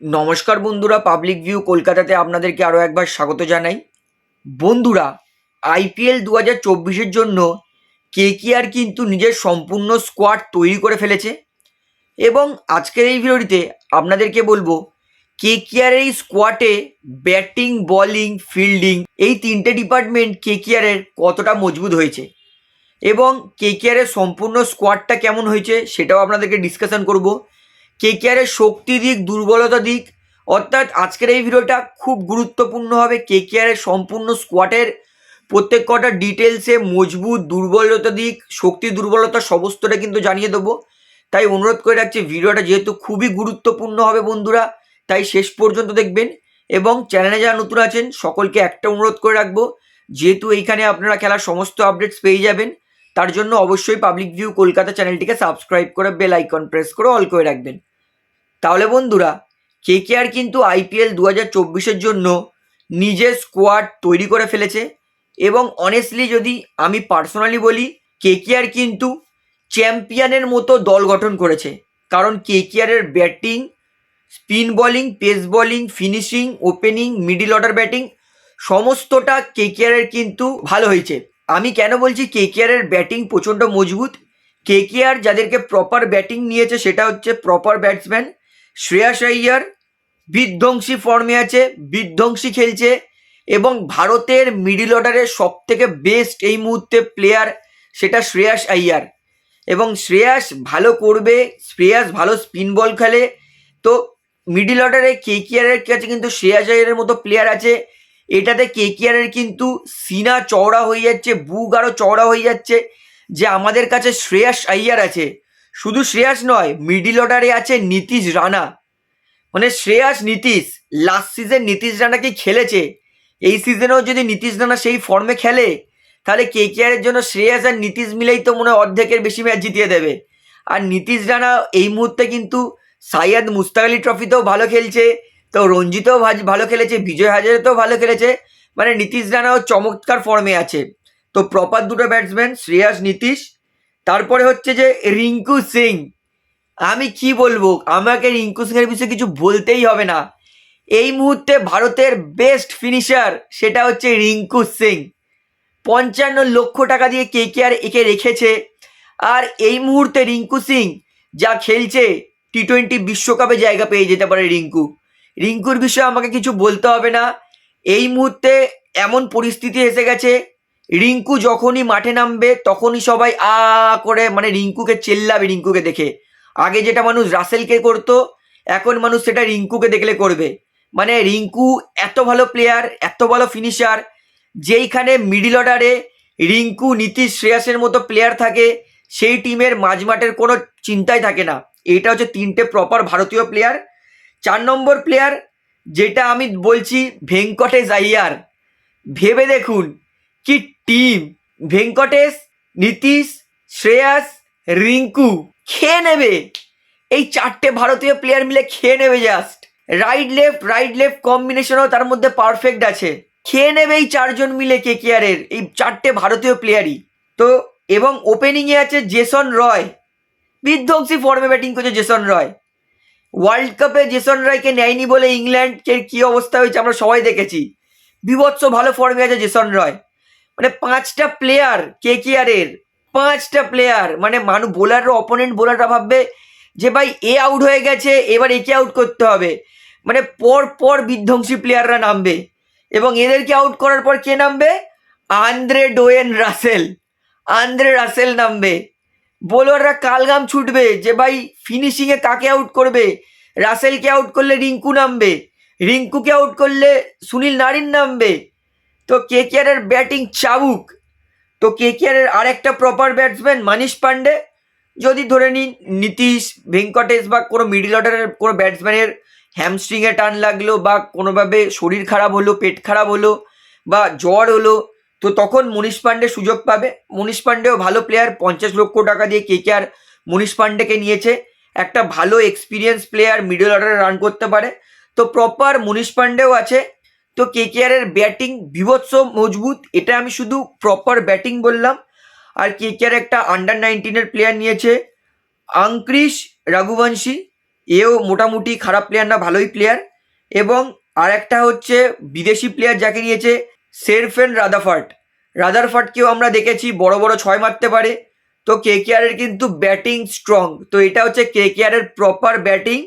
নমস্কার বন্ধুরা public view কলকাতাতে আপনাদেরকে আরও একবার স্বাগত জানাই। বন্ধুরা আইপিএল দু হাজার চব্বিশের জন্য কেকিআর কিন্তু নিজের সম্পূর্ণ স্কোয়াড তৈরি করে ফেলেছে। এবং আজকের এই ভিডিওটিতে আপনাদেরকে বলব কেকিআর এই স্কোয়াডে ব্যাটিং বলিং ফিল্ডিং এই তিনটে ডিপার্টমেন্ট কেকিআরের কতটা মজবুত হয়েছে। এবং কেকিআরের সম্পূর্ণ স্কোয়াডটা কেমন হয়েছে সেটাও আপনাদেরকে ডিসকাশন করব। কেকেআরের শক্তি দিক, দুর্বলতা দিক। অর্থাৎ আজকের এই ভিডিওটা খুব গুরুত্বপূর্ণ হবে কে কেকেআরের সম্পূর্ণ স্কোয়াডের প্রত্যেক কটা ডিটেলসে মজবুত দুর্বলতা দিক, শক্তি দুর্বলতা সমস্তটা কিন্তু জানিয়ে দেবো। তাই অনুরোধ করে রাখছি ভিডিওটা যেহেতু খুবই গুরুত্বপূর্ণ হবে বন্ধুরা, তাই শেষ পর্যন্ত দেখবেন। এবং চ্যানেলে যারা নতুন আছেন, সকলকে একটা অনুরোধ করে রাখব, যেহেতু এইখানে আপনারা খেলার সমস্ত আপডেটস পেয়ে যাবেন, তার জন্য অবশ্যই পাবলিক ভিউ কলকাতা চ্যানেলটিকে সাবস্ক্রাইব করে বেল আইকন প্রেস করে অল করে রাখবেন। তাহলে বন্ধুরা, কে কে আর কিন্তু আইপিএল দু হাজার চব্বিশের জন্য নিজের স্কোয়াড তৈরি করে ফেলেছে? এবং অনেস্টলি যদি আমি পার্সোনালি বলি কেকেআর কিন্তু চ্যাম্পিয়নের মতো দল গঠন করেছে। কারণ কেকেআরের batting spin bowling pace bowling finishing opening middle order batting সমস্তটা কেকেআরের কিন্তু ভালো হয়েছে। আমি কেন বলছি কেকেআরের ব্যাটিং প্রচণ্ড মজবুত? কে কে আর যাদেরকে প্রপার ব্যাটিং নিয়েছে সেটা হচ্ছে প্রপার ব্যাটসম্যান শ্রেয়াস আইয়ার বিধ্বংসী ফর্মে আছে, বিধ্বংসী খেলছে এবং ভারতের মিডিল অর্ডারের সব থেকে বেস্ট এই মুহূর্তে প্লেয়ার সেটা শ্রেয়াস আইয়ার এবং শ্রেয়াস ভালো করবে, শ্রেয়াস ভালো স্পিন বল খেলে। তো মিডিল অর্ডারে কেকিআরের কাছে কিন্তু শ্রেয়াস আইয়ারের মতো প্লেয়ার আছে। এটাতে কেকিআরের কিন্তু সিনা চওড়া হয়ে যাচ্ছে বুক আরও চওড়া হয়ে যাচ্ছে, যে আমাদের কাছে শ্রেয়াস আইয়ার আছে। শুধু শ্রেয়াস নয় মিডিল অর্ডারে আছে নীতিশ রানা। মানে শ্রেয়াস, নীতিশ লাস্ট সিজন নীতিশ রানা কি খেলেছে? এই সিজনেও যদি নীতিশ রানা সেই ফর্মে খেলে, তাহলে কেকেআরের জন্য শ্রেয়াস আর নীতিশ মিলেই তো মনে হয় অর্ধেকের বেশি ম্যাচ জিতিয়ে দেবে। আর নীতিশ রানা এই মুহূর্তে কিন্তু সাইয়াদ মুস্তাক আলী ট্রফিতেও ভালো খেলছে, তো রঞ্জিতেও ভালো খেলেছে, বিজয় হাজারেতেও ভালো খেলেছে। মানে নীতিশ রানাও চমৎকার ফর্মে আছে। তো প্রপার দুটো ব্যাটসম্যান শ্রেয়াস, নীতিশ তারপরে হচ্ছে যে রিঙ্কু সিং। আমি কি বলব? আমাকে রিঙ্কু সিংয়ের বিষয়ে কিছু বলতেই হবে না। এই মুহূর্তে ভারতের বেস্ট ফিনিশার সেটা হচ্ছে রিঙ্কু সিং। পঞ্চান্ন লক্ষ টাকা দিয়ে কে কে আর একে রেখেছে। আর এই মুহূর্তে রিঙ্কু সিং যা খেলছে টি টোয়েন্টি বিশ্বকাপে জায়গা পেয়ে যেতে পারে রিঙ্কু। রিঙ্কুর বিষয়ে আমাকে কিছু বলতে হবে না। এই মুহূর্তে এমন পরিস্থিতি এসে গেছে রিঙ্কু যখনই মাঠে নামবে, তখনই সবাই আ করে মানে রিঙ্কুকে চেল্লাবে, রিঙ্কুকে দেখে। আগে যেটা মানুষ রাসেলকে করতো, এখন মানুষ সেটা রিঙ্কুকে দেখলে করবে। মানে রিঙ্কু এত ভালো প্লেয়ার এত ভালো ফিনিশার যেইখানে মিডিল অর্ডারে রিঙ্কু, নীতিশ, শ্রেয়াসের মতো প্লেয়ার থাকে, সেই টিমের মাঝমাঠের কোনো চিন্তাই থাকে না। এইটা হচ্ছে তিনটে প্রপার ভারতীয় প্লেয়ার চার নম্বর প্লেয়ার যেটা আমি বলছি ভেঙ্কটেশ আইয়ার ভেবে দেখুন কি টিম ভেঙ্কটেশ, নীতিশ, শ্রেয়াস, রিঙ্কু। খেয়ে নেবে। এই চারটে ভারতীয় প্লেয়ার মিলে খেয়ে নেবে just right left right left কম্বিনেশনও তার মধ্যে পারফেক্ট আছে। খেয়ে নেবে এই চারজন মিলে কে কেয়ারের এই চারটে ভারতীয় প্লেয়ারই তো, এবং ওপেনিংয়ে আছে জেসন রয়। বিধ্বংসী ফর্মে ব্যাটিং করছে জেসন রয়। ওয়ার্ল্ড কাপে জেসন রয়কে নেয়নি বলে ইংল্যান্ডের কী অবস্থা হয়েছে আমরা সবাই দেখেছি। বিভৎস ভালো ফর্মে আছে জেসন রয়। মানে পাঁচটা প্লেয়ার কে কেয়ারের পাঁচটা প্লেয়ার মানে মানুষ বোলাররা অপোনেন্ট বোলাররা ভাববে যে ভাই এ আউট হয়ে গেছে, এবার একে আউট করতে হবে। মানে পর পর বিধ্বংসী প্লেয়াররা নামবে। এবং এদেরকে আউট করার পর কে নামবে? Andre Dwayne Russell. Andre Russell নামবে। বোলাররা কালগাম ছুটবে যে ভাই ফিনিশিংয়ে কাকে আউট করবে? রাসেলকে আউট করলে রিঙ্কু নামবে। রিঙ্কুকে আউট করলে সুনীল নারিন নামবে। তো কে কেয়ারের ব্যাটিং চাবুক। তো কে কেয়ারের আরেকটা প্রপার ব্যাটসম্যান মানিশ পান্ডে। যদি ধরে নিন নীতিশ, ভেঙ্কটেশ বা কোনো মিডিল অর্ডারের কোনো ব্যাটসম্যানের হ্যামস্ট্রিংয়ে টান লাগল বা কোনোভাবে শরীর খারাপ হলো, পেট খারাপ হলো বা জ্বর হলো, তো তখন মনীষ পান্ডে সুযোগ পাবে। মনীষ পান্ডেও ভালো প্লেয়ার পঞ্চাশ লক্ষ টাকা দিয়ে কে কে আর মনীষ পান্ডেকে নিয়েছে। একটা ভালো এক্সপিরিয়েন্স প্লেয়ার মিডল অর্ডারে রান করতে পারে। তো প্রপার মনীষ পান্ডেও আছে। তো কে কে আরের ব্যাটিং বিভৎস, মজবুত, এটা আমি শুধু প্রপার ব্যাটিং বললাম। আর কে কে আর একটা আন্ডার নাইনটিনের প্লেয়ার নিয়েছে আঙ্ক্রিশ রঘুবংশী। এও মোটামুটি খারাপ প্লেয়ার না, ভালোই প্লেয়ার এবং আর একটা হচ্ছে বিদেশি প্লেয়ার যাকে নিয়েছে সেরফেন রাদাফার্ট রাদারফার্টকেও আমরা দেখেছি, বড় বড় ছয় মারতে পারে। তো কে কেয়ারের কিন্তু ব্যাটিং স্ট্রং তো এটা হচ্ছে কে কেয়ারের প্রপার ব্যাটিং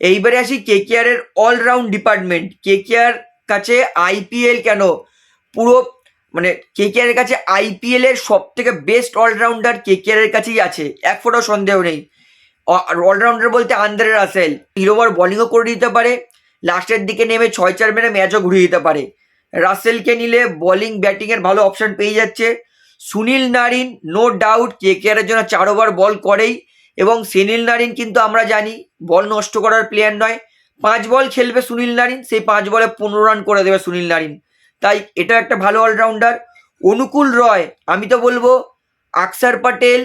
এইবারে আসি কে কেয়ারের অলরাউন্ড ডিপার্টমেন্ট কে কেয়ার কাছে আইপিএল কেন? পুরো মানে কে কেয়ারের কাছে আইপিএল এর সব থেকে বেস্ট অলরাউন্ডার কে কেয়ারের কাছেই আছে। এক ফোটাও সন্দেহ নেই। অলরাউন্ডার বলতে আন্দ্রে রাসেল। হিরোবার বোলিংও করে দিতে পারে। লাস্টের দিকে নেমে ছয় চার মেরে ম্যাচও ঘুরিয়ে দিতে পারে। রাসেলকে নিলে বোলিং ব্যাটিংয়ের ভালো অপশন পেয়ে যাচ্ছে। সুনীল নারিন নো ডাউট কে কেয়ারের জন্য চার ওভার বল করেই। এবং সুনীল নারিন কিন্তু আমরা জানি বল নষ্ট করার প্লেয়ার নয়। পাঁচ বল খেলবে সুনীল নারিন, সেই পাঁচ বলে পনেরো রান করে দেবে সুনীল নারিন। তাই এটা একটা ভালো অলরাউন্ডার অনুকূল রয়, আমি তো বলব আকসার পাটেল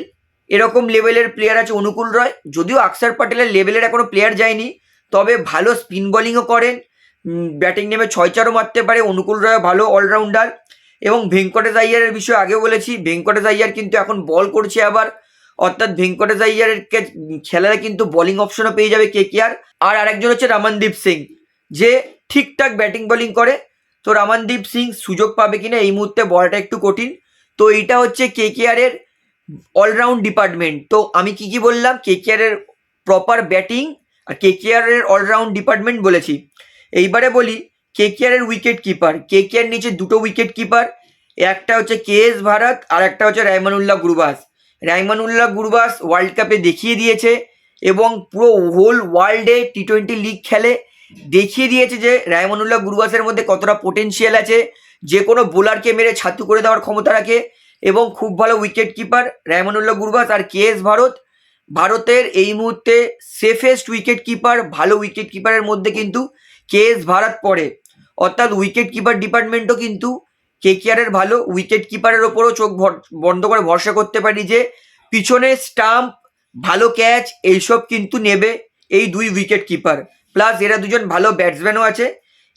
এরকম লেভেলের প্লেয়ার আছে অনুকূল রয়। যদিও আকসার পাটেলের লেভেলের এখনও প্লেয়ার যায়নি, তবে ভালো স্পিন বোলিংও করেন। ব্যাটিং নেমে ছয় চারও মারতে পারে, অনুকূল রয় ভালো অলরাউন্ডার এবং ভেঙ্কটেশ আইয়ারের বিষয়ে আগে বলেছি, ভেঙ্কটেশ আইয়ার কিন্তু এখন বল করছে আবার। অর্থাৎ ভেঙ্কটেশ আইয়ারের খেলায় কিন্তু বোলিং অপশনও পেয়ে যাবে কে কে আর। আর আরেকজন হচ্ছে রামানদীপ সিং, যে ঠিকঠাক ব্যাটিং বোলিং করে। তো রামানদীপ সিং সুযোগ পাবে কিনা এই মুহূর্তে বলটা একটু কঠিন। তো এইটা হচ্ছে কে আরের অলরাউন্ড ডিপার্টমেন্ট তো আমি কি কি বললাম? কে আরের প্রপার ব্যাটিং আর কে আরের অলরাউন্ড ডিপার্টমেন্ট বলেছি। এইবারে বলি কে আরের উইকেট কিপার কে আর নিচে দুটো উইকেট কিপার একটা হচ্ছে কে এস ভারত আর একটা হচ্ছে রাইমানুল্লাহ গুরবাস রাইমানুল্লাহ গুরুবাস ওয়ার্ল্ড কাপে দেখিয়ে দিয়েছে। এবং পুরো হোল ওয়ার্ল্ডে টি টোয়েন্টি লিগ খেলে। দেখিয়ে দিয়েছে যে রায়মানুল্লাহ গুরবাসের মধ্যে কতটা পোটেনশিয়াল আছে। যে কোনো বোলারকে মেরে ছাতু করে দেওয়ার ক্ষমতা রাখে এবং খুব ভালো উইকেট কিপার রায়মানুল্লাহ গুরবাস আর কে এস ভারত। ভারতের এই মুহূর্তে সেফেস্ট উইকেট কিপার ভালো উইকেট কিপারের মধ্যে কিন্তু কে এস ভারত পড়ে। অর্থাৎ উইকেট কিপার ডিপার্টমেন্টও কিন্তু কে কেয়ারের ভালো। উইকেট কিপারের ওপরও চোখ বন্ধ করে ভরসা করতে পারি যে পিছনে স্টাম্প ভালো ক্যাচ এইসব কিন্তু নেবে এই দুই উইকেট কিপার প্লাস এরা দুজন ভালো ব্যাটসম্যানও আছে।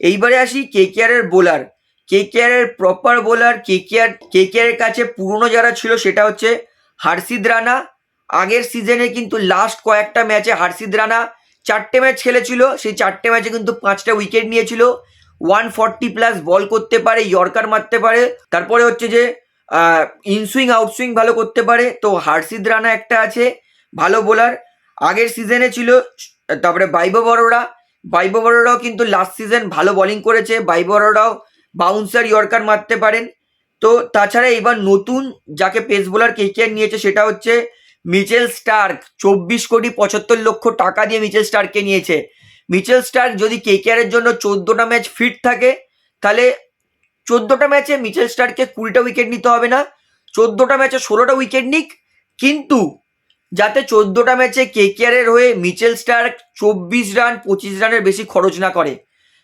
এইবারে আসি কে কেয়ারের বোলার কে কেয়ারের proper bowler K K R কে কেয়ারের কাছে পুরনো যারা ছিল সেটা হচ্ছে হার্ষিদ রানা। আগের সিজনে কিন্তু লাস্ট কয়েকটা ম্যাচে হার্ষিদ রানা চারটে ম্যাচ খেলেছিল। সেই চারটে ম্যাচে কিন্তু পাঁচটা উইকেট নিয়েছিল। ওয়ান ফর্টি প্লাস বল করতে পারে ইয়র্কার মারতে পারে। তারপরে হচ্ছে যে ইনসুইং আউটসুইং ভালো করতে পারে। তো হার্ষিদ রানা একটা আছে। ভালো বোলার আগের সিজনে ছিল, তারপরে বাইব বড়োরা বাইব বড়োরাও কিন্তু লাস্ট সিজন ভালো বোলিং করেছে। বাইব বড়োরাও বাউন্সার ইয়র্কার মারতে পারেন। তো তাছাড়া এবার নতুন যাকে পেস বোলার কে কে নিয়েছে, সেটা হচ্ছে মিচেল স্টার্ক চব্বিশ কোটি পঁচাত্তর লক্ষ টাকা দিয়ে মিচেল স্টার্ককে নিয়েছে। মিচেল স্টার্ক যদি কে কেয়ারের জন্য চোদ্দোটা ম্যাচ ফিট থাকে, তাহলে চোদ্দোটা ম্যাচে মিচেল স্টার্ককে কুড়িটা উইকেট নিতে হবে না। চোদ্দোটা ম্যাচে ষোলোটা উইকেট নিক। কিন্তু যাতে চোদ্দোটা ম্যাচে কে কেয়ারের হয়ে মিচেল স্টার্ক চব্বিশ রান, পঁচিশ রানের বেশি খরচ না করে।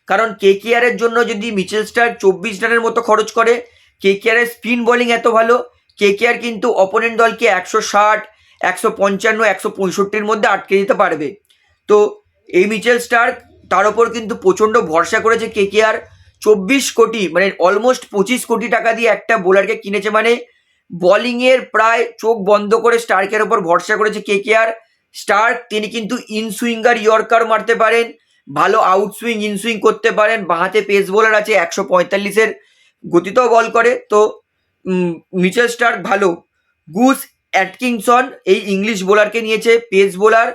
কারণ কে কেয়ারের জন্য যদি মিচেল স্টার্ক চব্বিশ রানের মতো খরচ করে কে কেয়ারের স্পিন বোলিং এত ভালো কে কেয়ার কিন্তু অপোনেন্ট দলকে একশো ষাট, একশো পঞ্চান্ন, একশো পঁয়ষট্টির মধ্যে আটকে দিতে পারবে। তো এই মিচেল স্টার্ক, তার ওপর কিন্তু প্রচণ্ড ভরসা করেছে কে কে আর চব্বিশ কোটি মানে অলমোস্ট পঁচিশ কোটি টাকা দিয়ে একটা বোলারকে কিনেছে মানে বোলিংয়ের প্রায় চোখ বন্ধ করে স্টার্কের ওপর ভরসা করেছে কে কে আর। স্টার্ক, তিনি কিন্তু ইনসুইঙ্গার ইয়র্কার মারতে পারেন, ভালো আউটসুইং, ইনসুইং করতে পারেন। বাঁহাতে পেস বোলার আছে, একশো পঁয়তাল্লিশের গতিতেও বল করে। তো মিচেল স্টার্ক ভালো। গুস অ্যাটকিংসন এই ইংলিশ বোলারকে নিয়েছে পেস বোলার।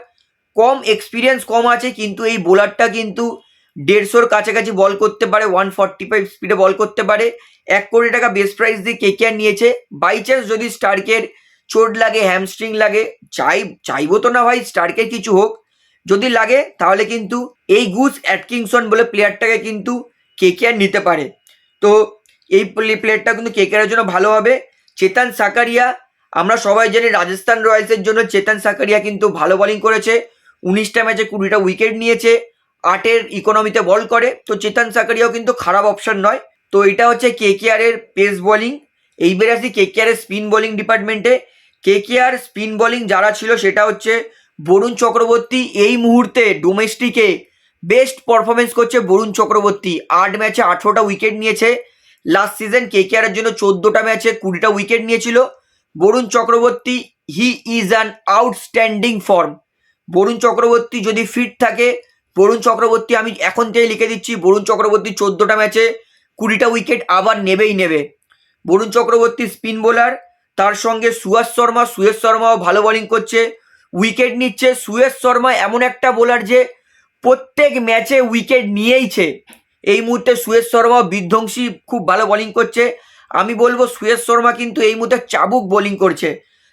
কম এক্সপিরিয়েন্স, কম আছে, কিন্তু এই বোলারটা কিন্তু দেড়শোর কাছাকাছি বল করতে পারে ওয়ান ফর্টি ফাইভ স্পিডে বল করতে পারে। এক কোটি টাকা বেস্ট প্রাইস দিয়ে কে কে নিয়েছে। বাই চান্স যদি স্টার্কের চোট লাগে হ্যামস্ট্রিং লাগে, চাই, চাইব তো না ভাই স্টার্কের কিছু হোক। যদি লাগে, তাহলে কিন্তু এই গুস অ্যাটকিংসন বলে প্লেয়ারটাকে কিন্তু কে কে নিতে পারে। তো এই প্লেয়ারটা কিন্তু কে কে জন্য ভালো হবে। চেতন সাকারিয়া, আমরা সবাই জানি রাজস্থান রয়্যালসের জন্য চেতন সাকারিয়া কিন্তু ভালো বলিং করেছে। উনিশটা ম্যাচে কুড়িটা উইকেট নিয়েছে। আটের ইকোনমিতে বল করে। তো চেতন সাকারিয়াও কিন্তু খারাপ অপশন নয়। তো এটা হচ্ছে কে কে এর পেস বোলিং এইবারে আসি কে কে এর স্পিন বোলিং ডিপার্টমেন্টে কে কে আর স্পিন বোলিং যারা ছিল, সেটা হচ্ছে বরুণ চক্রবর্তী এই মুহূর্তে ডোমেস্টিকে বেস্ট পারফরমেন্স করছে বরুণ চক্রবর্তী। আট ম্যাচে আঠেরোটা উইকেট নিয়েছে। লাস্ট সিজন কে কে এর জন্য চোদ্দোটা ম্যাচে কুড়িটা উইকেট নিয়েছিল। Varun Chakravarthy he is an outstanding form Varun Chakravarthy যদি ফিট থাকে বরুণ চক্রবর্তী, আমি এখন থেকে লিখে দিচ্ছি, বরুণ চক্রবর্তী চোদ্দোটা ম্যাচে কুড়িটা উইকেট আবার নেবেই নেবে। বরুণ চক্রবর্তী স্পিন বোলার, তার সঙ্গে সুয়াস শর্মা, সুয়েশ শর্মাও ভালো বোলিং করছে। উইকেট নিচ্ছে সুয়েশ শর্মা, এমন একটা বোলার যে প্রত্যেক ম্যাচে উইকেট নিয়েইছে। এই মুহূর্তে সুয়েশ শর্মা বিধ্বংসী, খুব ভালো বোলিং করছে। আমি বলব সুয়েশ শর্মা কিন্তু এই মুহূর্তে চাবুক বোলিং করছে।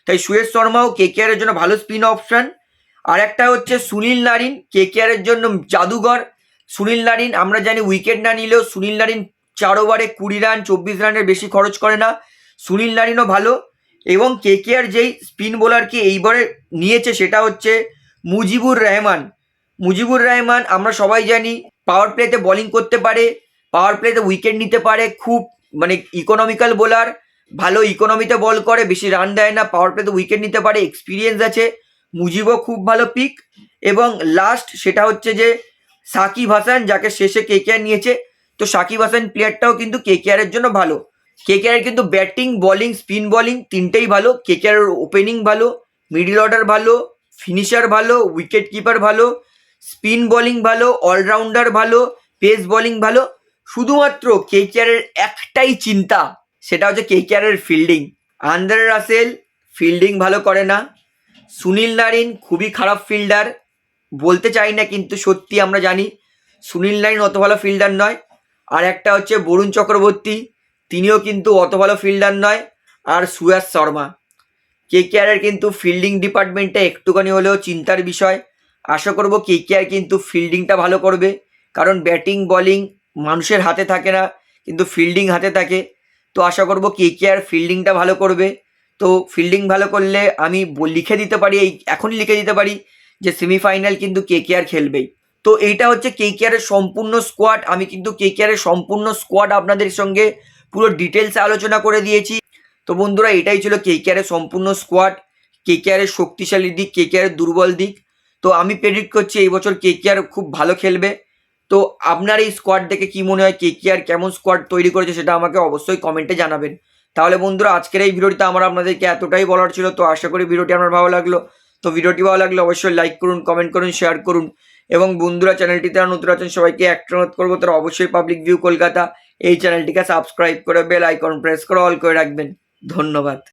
তাই সুয়েশ শর্মাও কে এর জন্য ভালো স্পিন অপশন আর একটা হচ্ছে সুনীল নারিন কে এর জন্য জাদুঘর। সুনীল নারিন, আমরা জানি উইকেট না নিলেও সুনীল নারিন চার ওভারে কুড়ি রান চব্বিশ রানের বেশি খরচ করে না। সুনীল নারিনও ভালো। এবং কে আর যেই স্পিন বোলারকে এইবারে নিয়েছে সেটা হচ্ছে মুজিবুর রহমান। মুজিবুর রহমান, আমরা সবাই জানি পাওয়ার প্লেতে বোলিং করতে পারে পাওয়ার প্লেতে উইকেট নিতে পারে, খুব মানে ইকোনমিক্যাল বোলার ভালো ইকোনমিতে বল করে, বেশি রান দেয় না পাওয়ার প্লেতে উইকেট নিতে পারে এক্সপিরিয়েন্স আছে। মুজিবও খুব ভালো পিক এবং লাস্ট সেটা হচ্ছে যে সাকিব হাসান, যাকে শেষে কে কে নিয়েছে। তো সাকিব হাসান প্লেয়ারটাও কিন্তু কে এর জন্য ভালো। কে কে কিন্তু ব্যাটিং বলিং স্পিন বলিং তিনটেই ভালো। কে কে ওপেনিং ভালো মিডল অর্ডার ভালো ফিনিশার ভালো উইকেট কিপার ভালো স্পিন বোলিং ভালো অলরাউন্ডার ভালো পেস বোলিং ভালো। শুধুমাত্র কে কেয়ারের একটাই চিন্তা, সেটা হচ্ছে কে কেয়ারের ফিল্ডিং আন্দ্রে রাসেল ফিল্ডিং ভালো করে না। সুনীল নারিন খুবই খারাপ ফিল্ডার বলতে চাই না কিন্তু সত্যি আমরা জানি, সুনীল নারিন অত ভালো ফিল্ডার নয়। আর একটা হচ্ছে বরুণ চক্রবর্তী, তিনিও কিন্তু অত ভালো ফিল্ডার নয়। আর সুয়াস শর্মা। কে কেয়ারের কিন্তু ফিল্ডিং ডিপার্টমেন্টে একটুখানি হলেও চিন্তার বিষয়। আশা করব কে কেআর কিন্তু ফিল্ডিংটা ভালো করবে। কারণ ব্যাটিং বলিং মানুষের হাতে থাকে না, কিন্তু ফিল্ডিং হাতে থাকে। তো আশা করব কে কেআর ফিল্ডিংটা ভালো করবে। তো ফিল্ডিং ভালো করলে আমি লিখে দিতে পারি, এই এখনই লিখে দিতে পারি যে সেমিফাইনাল কিন্তু কে কে আর খেলবেই। তো এইটা হচ্ছে কে কে আরের সম্পূর্ণ স্কোয়াড আমি কিন্তু কে কে আরের সম্পূর্ণ স্কোয়াড আপনাদের সঙ্গে পুরো ডিটেলসে আলোচনা করে দিয়েছি। তো বন্ধুরা, এটাই ছিল কে কে আরের সম্পূর্ণ স্কোয়াড কে কে আরের শক্তিশালী দিক কে কে আরের দুর্বল দিক। তো আমি প্রেডিক্ট করছি এই বছর কে কে আর খুব ভালো খেলবে। তো আপনার এই স্কোয়াড দেখে কি মনে হয়? কে কে আর কেমন স্কোয়াড তৈরি করেছে সেটা আমাকে অবশ্যই কমেন্টে জানাবেন। তাহলে বন্ধুরা, আজকের এই ভিডিওটিতে আমার আপনাদেরকে এতটাই বলার ছিল, তো আশা করি ভিডিওটি আমার ভালো লাগল। তো ভিডিওটি ভালো লাগলে অবশ্যই লাইক করুন কমেন্ট করুন শেয়ার করুন। এবং বন্ধুরা চ্যানেলটিতে নতুন আছেন, সবাইকে একটা অনুরোধ করব, তারা অবশ্যই পাবলিক ভিউ কলকাতা এই চ্যানেলটিকে সাবস্ক্রাইব করে বেল আইকন প্রেস করে অল করে রাখবেন। ধন্যবাদ।